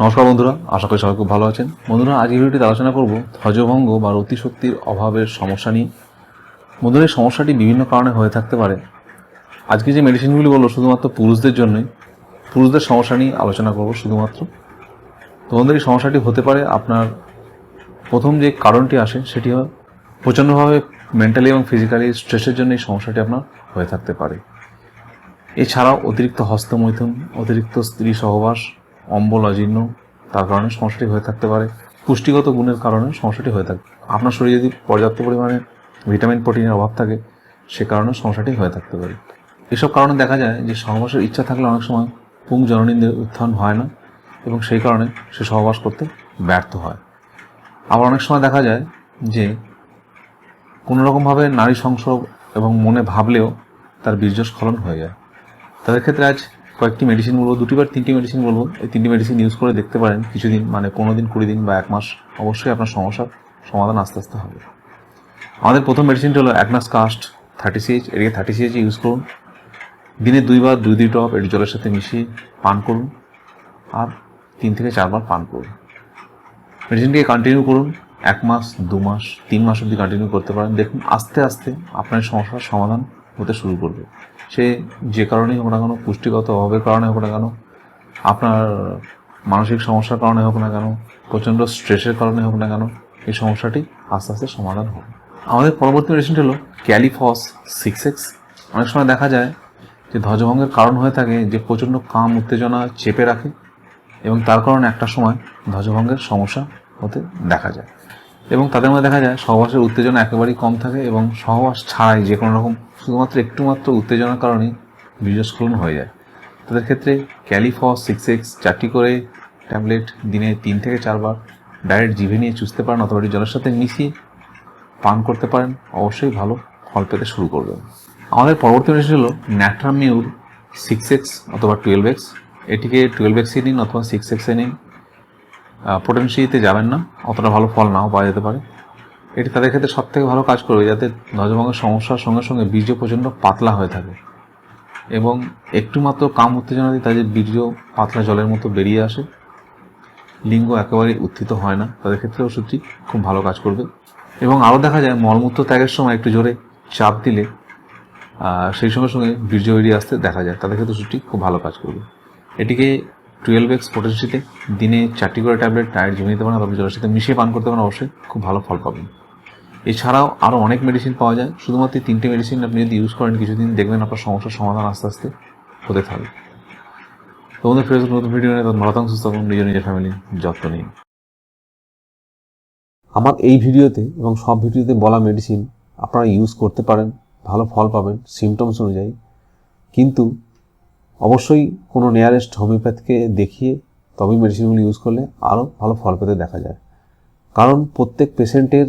নমস্কার বন্ধুরা, আশা করি সবাই খুব ভালো আছেন। বন্ধুরা আজ এই ভিডিওটিতে আলোচনা করব ধ্বজভঙ্গ বা রতিশক্তির অভাবের সমস্যা নিয়ে। বন্ধুরা, এই সমস্যাটি বিভিন্ন কারণে হয়ে থাকতে পারে। আজকে যে মেডিসিনগুলি বলব শুধুমাত্র পুরুষদের জন্যই, পুরুষদের সমস্যা নিয়ে আলোচনা করব শুধুমাত্র। তো বন্ধুরা, এই সমস্যাটি হতে পারে আপনার প্রথম যে কারণটি আসে, সেটি হয় প্রচণ্ডভাবে মেন্টালি এবং ফিজিক্যালি স্ট্রেসের জন্য এই সমস্যাটি আপনার হয়ে থাকতে পারে। এছাড়াও অতিরিক্ত হস্তমৈথুন, অতিরিক্ত স্ত্রী সহবাস অম্বল অজীর্ণ, তার কারণে সমস্যাটি হয়ে থাকতে পারে। পুষ্টিগত গুণের কারণে সমস্যাটি হয়ে থাকে আপনার শরীরে যদি পর্যাপ্ত পরিমাণে ভিটামিন, প্রোটিনের অভাব থাকে, সে কারণে সমস্যাটি হয়ে থাকতে পারে। এসব কারণে দেখা যায় যে সহবাসের ইচ্ছা থাকলে অনেক সময় পুং জননীদের উত্থান হয় না, এবং সেই কারণে সে সহবাস করতে ব্যর্থ হয়। আবার অনেক সময় দেখা যায় যে কোনো রকমভাবে নারী সংসর্গ এবং মনে ভাবলেও তার বীর্যস্খলন হয়ে যায়। তাদের ক্ষেত্রে আজ কয়েকটি মেডিসিন বলব, দুটি বা তিনটি মেডিসিন বলব, এই তিনটি মেডিসিন ইউজ করে দেখতে পারেন কিছুদিন মানে পনেরো দিন, কুড়ি দিন বা এক মাস। অবশ্যই আপনার সমস্যার সমাধান আস্তে আস্তে হবে। আমাদের প্রথম মেডিসিনটি হলো অ্যাগনাস কাস্ট থার্টি সিএইচ এটিকে থার্টি সিএইচ ইউজ করুন। দিনে দুইবার দুই দুই টপ এটি জলের সাথে মিশিয়ে পান করুন আর তিন থেকে চারবার পান করুন। মেডিসিনটিকে কন্টিনিউ করুন, এক মাস, দু মাস, তিন মাস অবধি কন্টিনিউ করতে পারেন। দেখুন, আস্তে আস্তে আপনার সমস্যার সমাধান হতে শুরু করবে। সে যে কারণেই হোক না কেন, পুষ্টিগত অভাবের কারণে হোক না কেন, আপনার মানসিক সমস্যার কারণে হোক না কেন, প্রচণ্ড স্ট্রেসের কারণে হোক না কেন, এই সমস্যাটি আস্তে আস্তে সমাধান হবে। আমাদের পরবর্তী মেডিসিনটি হলো ক্যালিফস সিক্স এক্স। অনেক সময় দেখা যায় যে ধ্বজভঙ্গের কারণ হয়ে থাকে যে প্রচণ্ড কাম, উত্তেজনা চেপে রাখে এবং তার কারণে একটা সময় ধ্বজভঙ্গের সমস্যা হতে দেখা যায়। এবং তাদের মধ্যে দেখা যায় সহবাসের উত্তেজনা একেবারেই কম থাকে এবং সহবাস ছাড়াই যে কোনো রকম শুধুমাত্র একটু মাত্র উত্তেজনার কারণেই বীর্যস্খলন হয়ে যায়। তাদের ক্ষেত্রে ক্যালিফস সিক্স এক্স চারটি করে ট্যাবলেট দিনে তিন থেকে চারবার ডাইরেক্ট জিভে নিয়ে চুষতে পারেন অথবা জলের সাথে মিশিয়ে পান করতে পারেন। অবশ্যই ভালো ফল পেতে শুরু করবেন। আমাদের পরবর্তী মেডিসিন হলো ন্যাট্রামিউর সিক্স এক্স অথবা টুয়েলভ এক্স এটিকে টুয়েলভ এক্সে নিন অথবা সিক্স এক্সে নিন। পোটেন্সিতে যাবেন না। অতটা ভালো ফল নাও পাওয়া যেতে পারে। এটি তাদের ক্ষেত্রে সব থেকে ভালো কাজ করবে, যাতে ধ্বজভঙ্গের সমস্যার সঙ্গে সঙ্গে বীর্য প্রচণ্ড পাতলা হয়ে থাকে। এবং একটু মাত্র কাম উত্তেজনা দিয়ে, তাদের বীর্য পাতলা জলের মতো বেরিয়ে আসে। লিঙ্গ একেবারে উত্থিত হয় না। তাদের ক্ষেত্রে ওষুধটি খুব ভালো কাজ করবে। এবং আরও দেখা যায়, মলমূত্র ত্যাগের সময় একটু জোরে চাপ দিলে সেই সঙ্গে সঙ্গে বীর্য বেরিয়ে আসতে দেখা যায়। তাদের ক্ষেত্রে ওষুধটি খুব ভালো কাজ করবে। এটিকে টুয়েলভ এক্স পোটেন্সিতে দিনে চারটি করে ট্যাবলেট ডায়েট জমিয়ে দিতে পারেন, অথবা জলের সাথে মিশিয়ে পান করতে পারেন, অবশ্যই খুব ভালো ফল পাবেন। এছাড়াও আরও অনেক মেডিসিন পাওয়া যায়। শুধুমাত্র তিনটে মেডিসিন আপনি যদি ইউজ করেন, কিছুদিন দেখবেন আপনার সমস্যার সমাধান আস্তে আস্তে হতে থাকবে। তো বন্ধু নতুন ভিডিও নিয়ে ভালো থাকুন, সুস্থ থাকুন, নিজের নিজের ফ্যামিলির যত্ন নিন। আমার এই ভিডিওতে এবং সব ভিডিওতে বলা মেডিসিন আপনারা ইউজ করতে পারেন, ভালো ফল পাবেন সিমটমস অনুযায়ী। কিন্তু অবশ্যই কোনো নিয়ারেস্ট হোমিওপ্যাথকে দেখিয়ে তবেই মেডিসিনগুলো ইউজ করলে আরও ভালো ফল পেতে দেখা যায়। কারণ প্রত্যেক পেশেন্টের